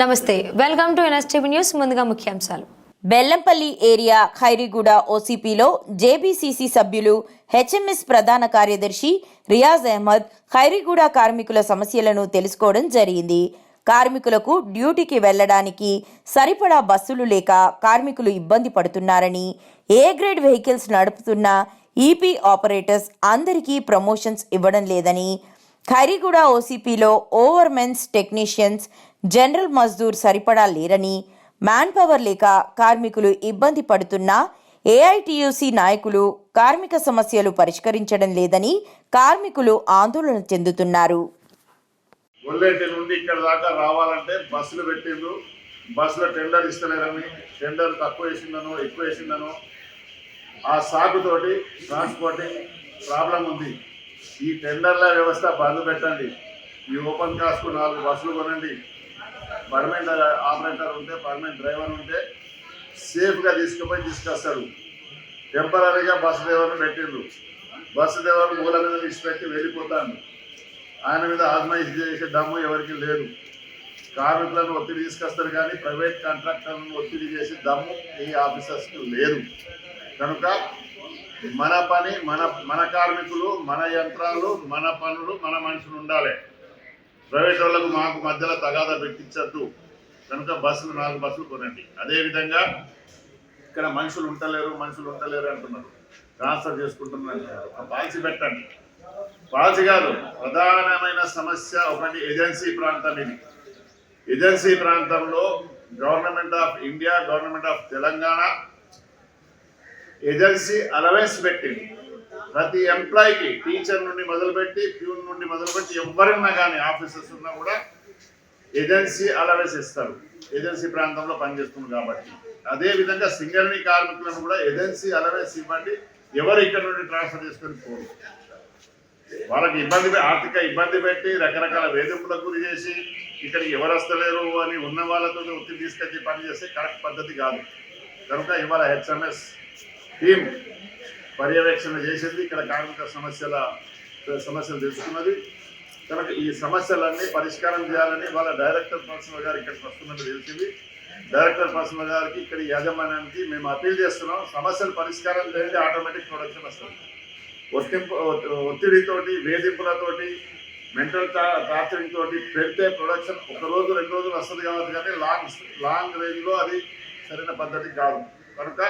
నమస్తే welcome to NSTV news ముందుగా ముఖ్యాంశాలు. బెల్లంపల్లి ఏరియా ఖైరిగూడ ఓసీపీలో జేబీసీసీ సభ్యులు హెచ్ఎంఎస్ ప్రధాన కార్యదర్శి రియాజ్ అహ్మద్ ఖైరిగూడ కార్మికుల సమస్యలను తెలుసుకోవడం జరిగింది. కార్మికులకు డ్యూటీకి వెళ్ళడానికి సరిపడా బస్సులు లేక కార్మికులు ఇబ్బంది పడుతున్నారని ఏ గ్రేడ్ వెహికల్స్ నడుపుతున్న ఈపీ ఆపరేటర్స్ అందరికీ ప్రమోషన్స్ ఇవ్వడం లేదని ఖైరిగూడ ఓసీపీలో ఓవర్మెన్స్ టెక్నీషియన్స్ జనరల్ మజ్దూర్ సరిపడా లేరని మ్యాన్ పవర్ లేక కార్మికులు ఇబ్బంది పడుతున్నా ఏఐటియుసి నాయకులు కార్మిక సమస్యలు పరిష్కరించడం లేదని కార్మికులు ఆందోళన చెందుతున్నారు. నుండి ఇక్కడ దాకా రావాలంటే బస్సులు పెట్టిండ్రు. బస్సులో టెండర్ ఇస్తలేరని టెండర్ తక్కువ వేసిందనో ఎక్కువ వేసిందనో. ఆ సాకుతోటి ట్రాన్స్పోర్టింగ్ ప్రాబ్లం ఉంది. ఈ టెండర్ల వ్యవస్థ బంద్ పెట్టండి. ఈ ఓపెన్ కాస్ట్కు నాలుగు బస్సులు కొనండి. పర్మనెంట్ ఆపరేటర్ ఉంటే పర్మనెంట్ డ్రైవర్ ఉంటే సేఫ్గా తీసుకుపోయి తీసుకొస్తాడు. టెంపరీగా బస్సు డ్రైవర్ని పెట్టిండ్రు. బస్సు డ్రైవర్ మూల మీద విడిచిపెట్టి వెళ్ళిపోతాను ఆయన మీద ఆత్మహత్య చేసే దమ్ము ఎవరికి లేదు. కార్మికులను ఒత్తిడి తీసుకొస్తారు కానీ ప్రైవేట్ కాంట్రాక్టర్లను ఒత్తిడి చేసే దమ్ము ఈ ఆఫీసర్స్కి లేదు. కనుక మన పని మన మన కార్మికులు మన యంత్రాలు మన పనులు మన మనుషులు ఉండాలి. ప్రైవేట్ వాళ్ళకు మాకు మధ్యలో తగాదా పెట్టించద్దు. కనుక బస్సులు నాలుగు బస్సులు కొనండి. అదేవిధంగా ఇక్కడ మనుషులు ఉంటలేరు మనుషులు ఉంటలేరు అంటున్నారు. ట్రాన్స్ఫర్ చేసుకుంటున్నారు ఒక పాలసీ పెట్టండి. పాలసీ కాదు ప్రధానమైన సమస్య ఒకటి ఏజెన్సీ ప్రాంతం ఇది. ఏజెన్సీ ప్రాంతంలో government of India government of Telangana agency allowance పెట్టింది. ప్రతి ఎంప్లాయీకి టీచర్ నుండి మొదలుపెట్టి ప్యూన్ నుండి మొదలుపెట్టి ఎవరైనా కానీ ఆఫీసర్స్ ఉన్నా కూడా ఏజెన్సీ అలవెన్స్ ఇస్తారు. ఏజెన్సీ ప్రాంతంలో పనిచేస్తుంది కాబట్టి. అదే విధంగా సింగరణి కార్మికులను కూడా ఏజెన్సీ అలవెన్స్ ఇవ్వండి. ఎవరు ఇక్కడ నుండి ట్రాన్స్ఫర్ చేసుకొని పోరు. వాళ్ళకి ఇబ్బంది ఆర్థిక ఇబ్బంది పెట్టి రకరకాల వేధింపులకు గురి చేసి ఇక్కడికి ఎవరు వస్తలేరు అని ఉన్న వాళ్ళతో ఒత్తిడి తీసుకొచ్చి పని చేస్తే కరెక్ట్ పద్ధతి కాదు. కనుక ఇవాళ హెచ్ఎంఎస్ టీం పర్యవేక్షణ చేసింది. ఇక్కడ కార్మిక సమస్యల సమస్యలు తెలుసుకున్నది. కనుక ఈ సమస్యలన్నీ పరిష్కారం చేయాలని వాళ్ళ డైరెక్టర్ పర్సనల్ గారు ఇక్కడికి వస్తున్నట్టు తెలిసింది. డైరెక్టర్ పర్సనల్ గారికి ఇక్కడ యాజమాన్యానికి మేము అపీల్ చేస్తున్నాం. సమస్యలు పరిష్కారం చేయండి ఆటోమేటిక్ ప్రొడక్షన్ వస్తుంది. ఒత్తింపు ఒత్తిడితోటి వేధింపులతోటి మెంటల్ టార్చరింగ్ తోటి పెడితే ప్రొడక్షన్ ఒక రోజు రెండు రోజులు వస్తుంది కావచ్చు కానీ లాంగ్ లాంగ్ రేంజ్లో అది సరైన పద్ధతి కాదు. కనుక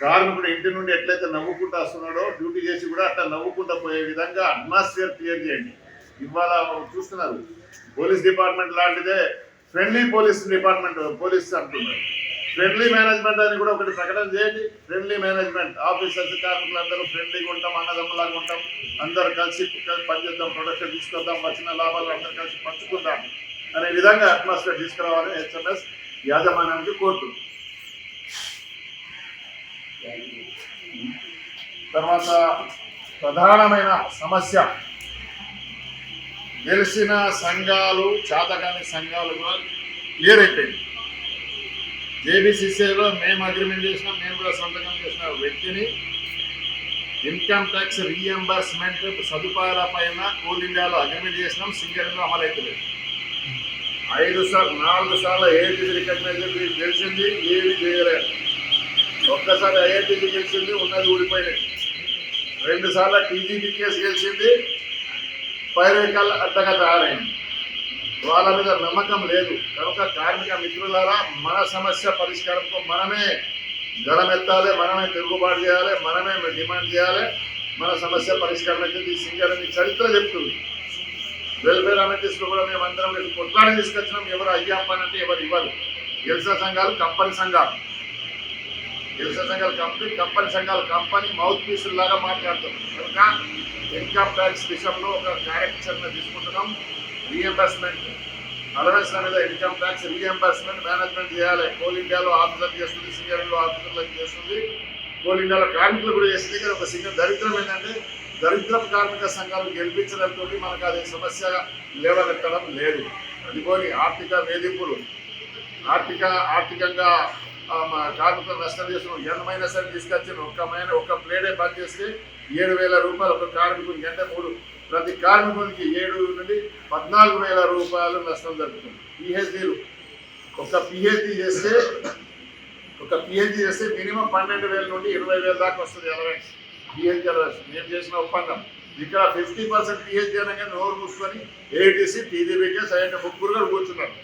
కార్మికుడు ఇంటి నుండి ఎట్లయితే నవ్వుకుంటూ వస్తున్నాడో డ్యూటీ చేసి కూడా అట్లా నవ్వుకుంటూ పోయే విధంగా అట్మాస్ఫియర్ క్రియేట్ చేయండి. ఇవాళ చూస్తున్నారు పోలీస్ డిపార్ట్మెంట్ లాంటిదే ఫ్రెండ్లీ పోలీస్ డిపార్ట్మెంట్ పోలీస్ అంటున్నారు. ఫ్రెండ్లీ మేనేజ్మెంట్ అని కూడా ఒకటి ప్రకటన చేయండి. ఫ్రెండ్లీ మేనేజ్మెంట్ ఆఫీసర్స్ కార్మికులు అందరూ ఫ్రెండ్లీగా ఉంటాం అన్నదమ్ములాగా ఉంటాం. అందరు కలిసి కలిసి పనిచేద్దాం ప్రొడక్షన్ తీసుకొద్దాం వచ్చిన లాభాలు అందరు కలిసి పంచుకుందాం అనే విధంగా అట్మాస్ఫియర్ తీసుకురావాలని హెచ్ఎంఎస్ యాజమాన్యానికి కోరుతుంది తర్వాత ప్రధానమైన సమస్య గెలిచిన సంఘాలు చాతకాని సంఘాలు కూడా క్లియర్ అయిపోయింది. జేబీసీసీలో మేము అగ్రిమెంట్ చేసినాం మేము కూడా సంతకం చేసిన వ్యక్తిని ఇన్కమ్ ట్యాక్స్ రీఎంబర్స్మెంట్ సదుపాయాల పైన కోల్ ఇండియాలో అగ్రిమెంట్ చేసినాం సింగర్లో అమలైతలేదు ఐదు సార్లు నాలుగు సార్లు ఏది రికగ్నైజ్ తెలిసింది ఏది చేయలేదు. ఒక్కసారి ఐఐటీకి గెలిచింది ఉన్నది ఊడిపోయినాయి. రెండు సార్లు టీజీపీ కేసు గెలిచింది పైరేకాల అడ్డగా తయారైంది. వాళ్ళ మీద నమ్మకం లేదు. కనుక కార్మిక మిత్రులారా మన సమస్య పరిష్కారంతో మనమే గడమెత్తాలి మనమే తిరుగుబాటు చేయాలి మనమే డిమాండ్ చేయాలి. మన సమస్య పరిష్కారం అయితే ఈ సింగర్ చరిత్ర చెప్తుంది. వెల్ఫేర్ అమెంటీస్లో కూడా మేము అందరం కొట్లాడి తీసుకొచ్చినాం. ఎవరు అయ్యాం పని అంటే ఎవరు ఇవ్వరు. గెలిచిన సంఘాలు కంపెనీ సంఘాలు. వ్యవసాయ సంఘాలు కంపెనీ కంపెనీ సంఘాలు కంపెనీ మౌత్ పీస్ లాగా మాట్లాడుతాం కనుక ఇన్కమ్ ట్యాక్స్ విషయంలో ఒక కార్యాచరణ తీసుకుంటున్నాం. రీఎంబర్స్మెంట్ అలవెన్స్ మీద ఇన్కమ్ ట్యాక్స్ రీఎంబర్స్మెంట్ మేనేజ్మెంట్ చేయాలి. కోల్ ఇండియాలో ఆఫీసర్ చేస్తుంది సింగర్లో ఆఫీసర్లకు చేస్తుంది. కోల్ ఇండియాలో కార్మికులు కూడా చేస్తుంది. కానీ ఒక సింగర్ దరిద్రం ఏంటంటే దరిద్ర కార్మిక సంఘాలు గెలిపించడంతో మనకు అది సమస్య లేవనెత్తడం లేదు. అదిగోని ఆర్థిక వేధింపులు ఆర్థిక ఆర్థికంగా కార్మికులు నష్టం చేసిన ఎంతమైనా సరే తీసుకొచ్చిన ఒక్క మైన ఒక్క ప్లేడే బంద్ చేస్తే ఏడు వేల రూపాయలు ఒక కార్మికునికి అంటే మూడు. ప్రతి కార్మికునికి ఏడు నుండి పద్నాలుగు వేల రూపాయలు నష్టం జరుగుతుంది. పిహెచ్డీలు ఒక పిహెచ్డి చేస్తే ఒక పిహెచ్డి చేస్తే మినిమం పన్నెండు వేల నుండి ఇరవై వేల దాకా వస్తుంది అలవెన్స్ పిహెచ్డి అలవెన్స్ మేము చేసిన ఒప్పందం. ఇక్కడ ఫిఫ్టీ పర్సెంట్ పిహెచ్డీ అనగానే నోరు మూసుకొని ఏటీసీ టీడీపీకే సరైన ముగ్గురు కూడా కూర్చున్నారు.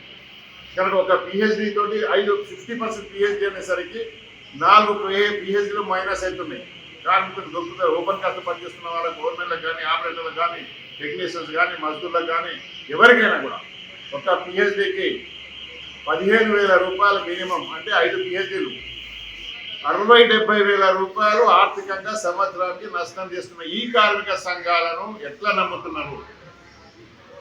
కనుక ఒక పిహెచ్డి తోటి ఐదు ఫిఫ్టీ పర్సెంట్ పిహెచ్డి అనేసరికి నాలుగు పిహెచ్డీలు మైనస్ అవుతున్నాయి కార్మికులు దొరుకుతారు ఓపెన్ కాస్ట్ పనిచేస్తున్న వాళ్ళకి గవర్నమెంట్లకు కానీ ఆపరేటర్లకు కానీ టెక్నీషియన్స్ కానీ మజ్దూర్లకు కానీ ఎవరికైనా కూడా ఒక పిహెచ్డికి పదిహేను వేల రూపాయలు మినిమం అంటే ఐదు పిహెచ్డీలు అరవై డెబ్బై వేల రూపాయలు ఆర్థికంగా సంవత్సరానికి నష్టం చేస్తున్న ఈ కార్మిక సంఘాలను ఎట్లా నమ్ముతున్నారు?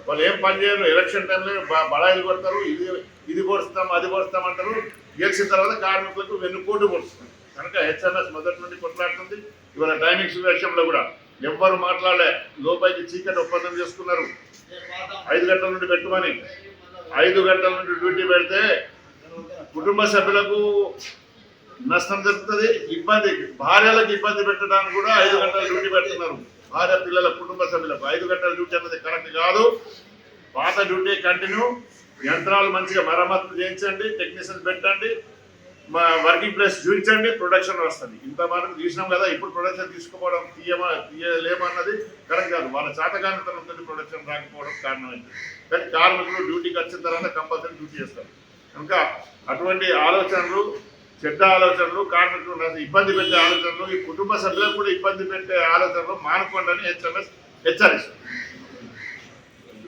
వాళ్ళు ఏం పని చేయరు. ఎలక్షన్ టైంలో బడాయిలు కొడతారు. ఇది ఇది పొడుస్తాం అది పొడుస్తాం అంటారు. గెలిచిన తర్వాత కార్మికులకు వెన్నుపోటు పొడుస్తారు కనుక హెచ్ఎంఎస్ మొదటి నుండి కొట్లాడుతుంది. ఇవాళ టైమింగ్స్ విషయంలో కూడా ఎవ్వరు మాట్లాడలే. లోపలికి చీకటి ఒప్పందం చేసుకున్నారు. ఐదు గంటల నుండి పెట్టుమని ఐదు గంటల నుండి డ్యూటీ పెడితే కుటుంబ సభ్యులకు నష్టం జరుగుతుంది. ఇబ్బంది భార్యలకు ఇబ్బంది పెట్టడానికి కూడా ఐదు గంటల డ్యూటీ పెడుతున్నారు. భార్య పిల్లల కుటుంబ సభ్యులకు ఐదు గంటల డ్యూటీ అన్నది కరెక్ట్ కాదు. పాత డ్యూటీ కంటిన్యూ. యంత్రాలు మంచిగా మరమ్మతులు చేయించండి టెక్నీషియన్స్ పెట్టండి మా వర్కింగ్ ప్లేస్ చూపించండి ప్రొడక్షన్ వస్తుంది. ఇంత మనం చూసినాం కదా ఇప్పుడు ప్రొడక్షన్ తీసుకోవడం తీయమా తీయలేమన్నది కరెక్ట్ కాదు. వాళ్ళ చేతగానితనం ప్రొడక్షన్ రాకపోవడం కారణమైంది కానీ కార్మికులు డ్యూటీకి వచ్చిన తర్వాత కంపల్సరీ డ్యూటీ చేస్తారు. కనుక అటువంటి ఆలోచనలు చెడ్డ ఆలోచనలు కార్మికులు ఇబ్బంది పెట్టే ఆలోచనలు ఈ కుటుంబ సభ్యులకు కూడా ఇబ్బంది పెట్టే ఆలోచనలు మానుకోండి అని హెచ్ఎంఎస్ హెచ్చరిస్తుంది.